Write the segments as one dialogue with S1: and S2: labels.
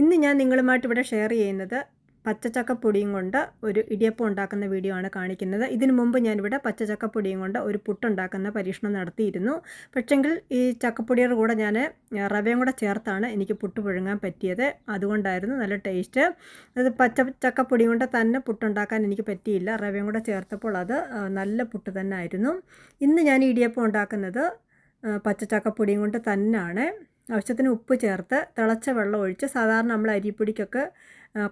S1: ഇന്ന് ഞാൻ നിങ്ങളുമായിട്ട് ഇവിടെ ഷെയർ ചെയ്യുന്നത് പച്ചച്ചക്കപ്പൊടിയും കൊണ്ട് ഒരു ഇടിയപ്പം ഉണ്ടാക്കുന്ന വീഡിയോ ആണ് കാണിക്കുന്നത്. ഇതിനു മുമ്പ് ഞാനിവിടെ പച്ചച്ചക്കപ്പൊടിയും കൊണ്ട് ഒരു പുട്ടുണ്ടാക്കുന്ന പരീക്ഷണം നടത്തിയിരുന്നു. പക്ഷെങ്കിൽ ഈ ചക്കപ്പൊടിയുടെ കൂടെ ഞാൻ റവയും കൂടെ ചേർത്താണ് എനിക്ക് പുട്ട് പുഴുങ്ങാൻ പറ്റിയത്. അതുകൊണ്ടായിരുന്നു നല്ല ടേസ്റ്റ് അത് പച്ച ചക്കപ്പൊടിയും കൊണ്ട് തന്നെ പുട്ടുണ്ടാക്കാൻ എനിക്ക് പറ്റിയില്ല. റവയും കൂടെ ചേർത്തപ്പോൾ അത് നല്ല പുട്ട് തന്നെ ആയിരുന്നു. ഇന്ന് ഞാൻ ഇടിയപ്പം ഉണ്ടാക്കുന്നത് പച്ചച്ചക്കപ്പൊടിയും കൊണ്ട് തന്നെയാണ്. ആവശ്യത്തിന് ഉപ്പ് ചേർത്ത് തിളച്ച വെള്ളം ഒഴിച്ച് സാധാരണ നമ്മൾ അരിപ്പൊടിക്കൊക്കെ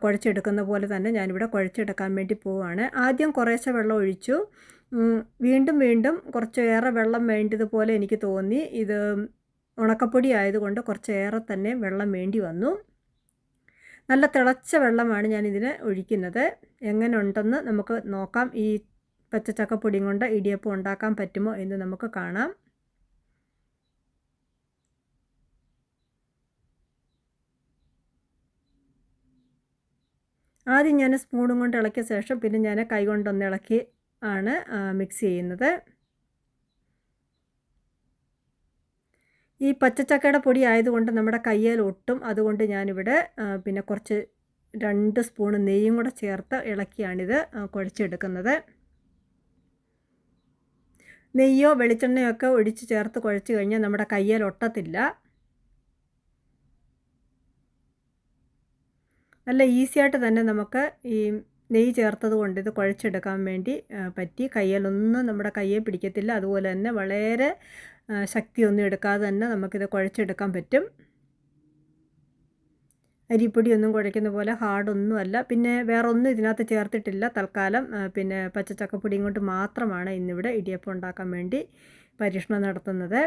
S1: കുഴച്ചെടുക്കുന്ന പോലെ തന്നെ ഞാനിവിടെ കുഴച്ചെടുക്കാൻ വേണ്ടി പോവുകയാണ് ആദ്യം കുറേശ്ശെ വെള്ളം ഒഴിച്ചു. വീണ്ടും വീണ്ടും കുറച്ചേറെ വെള്ളം വേണ്ടതുപോലെ എനിക്ക് തോന്നി. ഇത് ഉണക്കപ്പൊടി ആയതുകൊണ്ട് കുറച്ചേറെ തന്നെ വെള്ളം വേണ്ടി വന്നു. നല്ല തിളച്ച വെള്ളമാണ് ഞാൻ ഒഴിക്കുന്നത്. എങ്ങനെ ഉണ്ടെന്ന് നമുക്ക് നോക്കാം. ഈ പച്ചച്ചക്കപ്പൊടിയും കൊണ്ട് ഇടിയപ്പം ഉണ്ടാക്കാൻ പറ്റുമോ എന്ന് നമുക്ക് കാണാം. ആദ്യം ഞാൻ സ്പൂണും കൊണ്ട് ഇളക്കിയ ശേഷം പിന്നെ ഞാൻ കൈ കൊണ്ടൊന്ന് ഇളക്കി ആണ് മിക്സ് ചെയ്യുന്നത്. ഈ പച്ചച്ചക്കയുടെ പൊടി ആയതുകൊണ്ട് നമ്മുടെ കയ്യിൽ ഒട്ടും അതുകൊണ്ട് ഞാനിവിടെ പിന്നെ കുറച്ച് രണ്ട് സ്പൂൺ നെയ്യും കൂടെ ചേർത്ത് ഇളക്കിയാണിത് കുഴച്ചെടുക്കുന്നത്. നെയ്യോ വെളിച്ചെണ്ണയോ ഒക്കെ ഒഴിച്ച് ചേർത്ത് കുഴച്ച് കഴിഞ്ഞാൽ നമ്മുടെ കയ്യിൽ ഒട്ടത്തില്ല. നല്ല ഈസിയായിട്ട് തന്നെ നമുക്ക് ഈ നെയ്യ് ചേർത്തത് കൊണ്ട് ഇത് കുഴച്ചെടുക്കാൻ വേണ്ടി പറ്റി. കയ്യിലൊന്നും നമ്മുടെ കയ്യെ പിടിക്കത്തില്ല. അതുപോലെ തന്നെ വളരെ ശക്തിയൊന്നും എടുക്കാതെ തന്നെ നമുക്കിത് കുഴച്ചെടുക്കാൻ പറ്റും. അരിപ്പൊടിയൊന്നും കുഴയ്ക്കുന്ന പോലെ ഹാർഡൊന്നും അല്ല. പിന്നെ വേറെ ഒന്നും ഇതിനകത്ത് ചേർത്തിട്ടില്ല തൽക്കാലം. പിന്നെ പച്ചച്ചക്കപ്പൊടിയും കൊണ്ട് മാത്രമാണ് ഇന്നിവിടെ ഇടിയപ്പം ഉണ്ടാക്കാൻ വേണ്ടി പരീക്ഷണം നടത്തുന്നത്.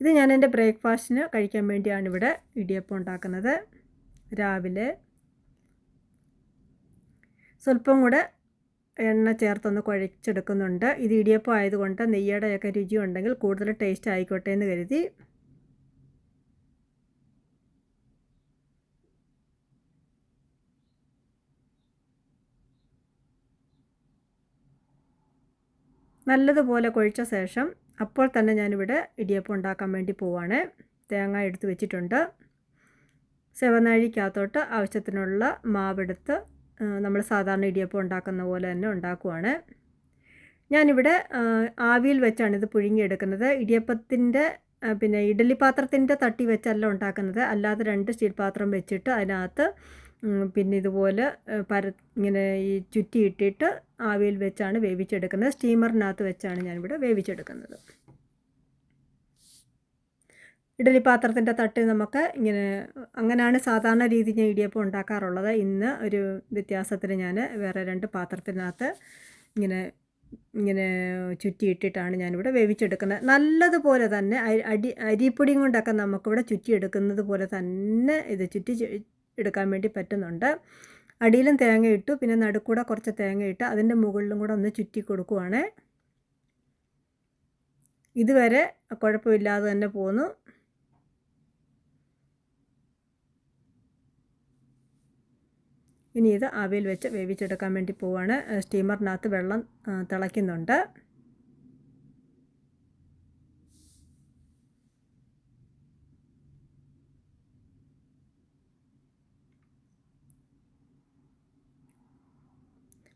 S1: ഇത് ഞാൻ എന്റെ ബ്രേക്ക്ഫാസ്റ്റിന് കഴിക്കാൻ വേണ്ടിയാണ് ഇവിടെ ഇടിയപ്പം ഉണ്ടാക്കുന്നത്. രാവിലെ സ്വല്പം കൂടെ എണ്ണ ചേർത്തൊന്ന് കുഴച്ചെടുക്കുന്നുണ്ട്. ഇത് ഇടിയപ്പം ആയതുകൊണ്ട് നെയ്യടയൊക്കെ രുചി ഉണ്ടെങ്കിൽ കൂടുതൽ ടേസ്റ്റ് ആയിക്കോട്ടെ എന്ന് കരുതി. നല്ലതുപോലെ കുഴിച്ച ശേഷം അപ്പോൾ തന്നെ ഞാനിവിടെ ഇടിയപ്പം ഉണ്ടാക്കാൻ വേണ്ടി പോവാണ്. തേങ്ങ എടുത്ത് വെച്ചിട്ടുണ്ട്. സെവനാഴിക്കകത്തോട്ട് ആവശ്യത്തിനുള്ള മാവെടുത്ത് നമ്മൾ സാധാരണ ഇടിയപ്പം ഉണ്ടാക്കുന്ന പോലെ തന്നെ ഉണ്ടാക്കുവാണ്. ഞാനിവിടെ ആവിയിൽ വെച്ചാണ് ഇത് പുഴുങ്ങിയെടുക്കുന്നത്. ഇടിയപ്പത്തിന്റെ പിന്നെ ഇഡലി പാത്രത്തിന്റെ തട്ടി വെച്ചല്ല ഉണ്ടാക്കുന്നത്. അല്ലാതെ രണ്ട് സ്റ്റീൽ പാത്രം വെച്ചിട്ട് അതിനകത്ത് പിന്നെ ഇതുപോലെ പര ഇങ്ങനെ ഈ ചുറ്റിയിട്ടിട്ട് ആവിയിൽ വെച്ചാണ് വേവിച്ചെടുക്കുന്നത്. സ്റ്റീമറിനകത്ത് വെച്ചാണ് ഞാനിവിടെ വേവിച്ചെടുക്കുന്നത്. ഇഡലി പാത്രത്തിന്റെ തട്ടിൽ നമുക്ക് ഇങ്ങനെ അങ്ങനെയാണ് സാധാരണ രീതിയിൽ ഞാൻ ഇടിയപ്പം ഉണ്ടാക്കാറുള്ളത്. ഇന്ന് ഒരു വ്യത്യാസത്തിൽ ഞാൻ വേറെ രണ്ട് പാത്രത്തിനകത്ത് ഇങ്ങനെ ഇങ്ങനെ ചുറ്റിയിട്ടിട്ടാണ് ഞാനിവിടെ വേവിച്ചെടുക്കുന്നത്. നല്ലതുപോലെ തന്നെ അടി അരിപ്പൊടിയും കൊണ്ടൊക്കെ നമുക്കിവിടെ ചുറ്റിയെടുക്കുന്നത് പോലെ തന്നെ ഇത് ചുറ്റി എടുക്കാൻ വേണ്ടി പറ്റുന്നുണ്ട്. അടിയിലും തേങ്ങ ഇട്ടു പിന്നെ നടുക്കൂടെ കുറച്ച് തേങ്ങ ഇട്ട് അതിന്റെ മുകളിലും കൂടെ ഒന്ന് ചുറ്റി കൊടുക്കുവാണ്. ഇതുവരെ കുഴപ്പമില്ലാതെ തന്നെ പോന്നു. ഇനി ഇത് ആവിയിൽ വെച്ച് വേവിച്ചെടുക്കാൻ വേണ്ടി പോവാണ്. സ്റ്റീമറിനകത്ത് വെള്ളം തിളയ്ക്കുന്നുണ്ട്.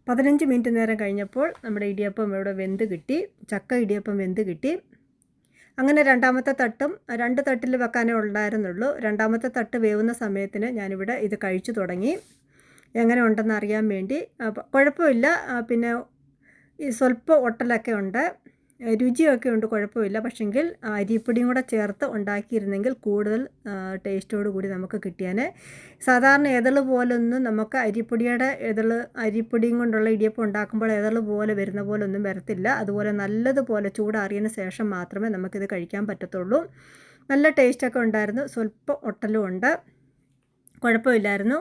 S1: പതിനഞ്ച് മിനിറ്റ് നേരം കഴിഞ്ഞപ്പോൾ നമ്മുടെ ഇടിയപ്പം ഇവിടെ വെന്ത് കിട്ടി. ചക്ക ഇടിയപ്പം വെന്ത് കിട്ടി. അങ്ങനെ രണ്ടാമത്തെ തട്ടും രണ്ട് തട്ടിൽ വെക്കാനേ ഉണ്ടായിരുന്നുള്ളൂ രണ്ടാമത്തെ തട്ട് വേവുന്ന സമയത്തിന് ഞാനിവിടെ ഇത് കഴിച്ചു തുടങ്ങി. എങ്ങനെ ഉണ്ടെന്ന് അറിയാൻ വേണ്ടി. കുഴപ്പമില്ല. പിന്നെ ഈ സ്വല്പം ഒട്ടലൊക്കെ ഉണ്ട്. രുചിയൊക്കെ ഉണ്ട് കുഴപ്പമില്ല. പക്ഷെങ്കിൽ അരിപ്പൊടിയും കൂടെ ചേർത്ത് ഉണ്ടാക്കിയിരുന്നെങ്കിൽ കൂടുതൽ ടേസ്റ്റോട് കൂടി നമുക്ക് കിട്ടിയാൽ സാധാരണ എതൾ പോലൊന്നും നമുക്ക് അരിപ്പൊടിയുടെ എതൾ അരിപ്പൊടിയും കൊണ്ടുള്ള ഇടിയപ്പം ഉണ്ടാക്കുമ്പോൾ എതൾ പോലെ വരുന്ന പോലെ ഒന്നും വരത്തില്ല. അതുപോലെ നല്ലതുപോലെ ചൂടാറിയതിന് ശേഷം മാത്രമേ നമുക്കിത് കഴിക്കാൻ പറ്റത്തുള്ളൂ. നല്ല ടേസ്റ്റൊക്കെ ഉണ്ടായിരുന്നു. സ്വല്പം ഒട്ടലും ഉണ്ട്. കുഴപ്പമില്ലായിരുന്നു.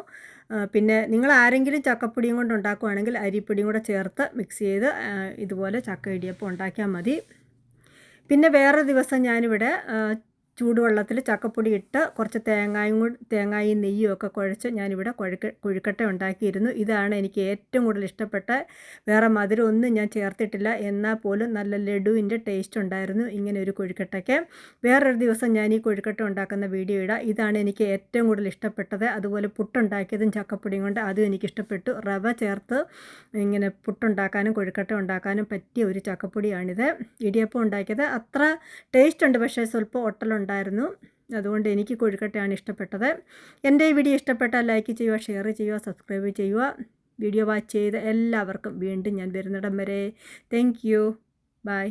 S1: പിന്നെ നിങ്ങൾ ആരെങ്കിലും ചക്കപ്പൊടിയും കൊണ്ട് ഉണ്ടാക്കുവാണെങ്കിൽ അരിപ്പൊടിയും കൂടെ ചേർത്ത് മിക്സ് ചെയ്ത് ഇതുപോലെ ചക്ക ഇടിയപ്പം ഉണ്ടാക്കിയാൽ മതി. പിന്നെ വേറെ ദിവസം ഞാനിവിടെ ചൂടുവെള്ളത്തിൽ ചക്കപ്പൊടി ഇട്ട് കുറച്ച് തേങ്ങായും തേങ്ങായും നെയ്യും ഒക്കെ കുഴച്ച് ഞാനിവിടെ കുഴക്ക കുഴിക്കട്ട ഉണ്ടാക്കിയിരുന്നു. ഇതാണ് എനിക്ക് ഏറ്റവും കൂടുതൽ ഇഷ്ടപ്പെട്ട വേറെ മധുരം ഒന്നും ഞാൻ ചേർത്തിട്ടില്ല. എന്നാൽ പോലും നല്ല ലഡുവിന്റെ ടേസ്റ്റ് ഉണ്ടായിരുന്നു ഇങ്ങനെ ഒരു കുഴിക്കട്ടയ്ക്ക്. വേറൊരു ദിവസം ഞാൻ ഈ കുഴിക്കട്ട ഉണ്ടാക്കുന്ന വീഡിയോ ഇടാം. ഇതാണ് എനിക്ക് ഏറ്റവും കൂടുതൽ ഇഷ്ടപ്പെട്ടത്. അതുപോലെ പുട്ടുണ്ടാക്കിയതും ചക്കപ്പൊടിയും കൊണ്ട് അതും എനിക്ക് ഇഷ്ടപ്പെട്ടു. റവ ചേർത്ത് ഇങ്ങനെ പുട്ടുണ്ടാക്കാനും കൊഴുക്കട്ട ഉണ്ടാക്കാനും പറ്റിയ ഒരു ചക്കപ്പൊടിയാണിത്. ഇടിയപ്പം ഉണ്ടാക്കിയത്. അത്ര ടേസ്റ്റ് ഉണ്ട് പക്ഷേ സ്വല്പം ഒട്ടലുണ്ടായിരുന്നു അതുകൊണ്ട് എനിക്ക് കൊഴുക്കട്ടയാണ് ഇഷ്ടപ്പെട്ടത്. എന്റെ ഈ വീഡിയോ ഇഷ്ടപ്പെട്ടാൽ ലൈക്ക് ചെയ്യുക ഷെയർ ചെയ്യുക സബ്സ്ക്രൈബ് ചെയ്യുക. വീഡിയോ വാച്ച് ചെയ്ത എല്ലാവർക്കും വീണ്ടും ഞാൻ വരുന്നിടം വരെ. Thank you. ബൈ.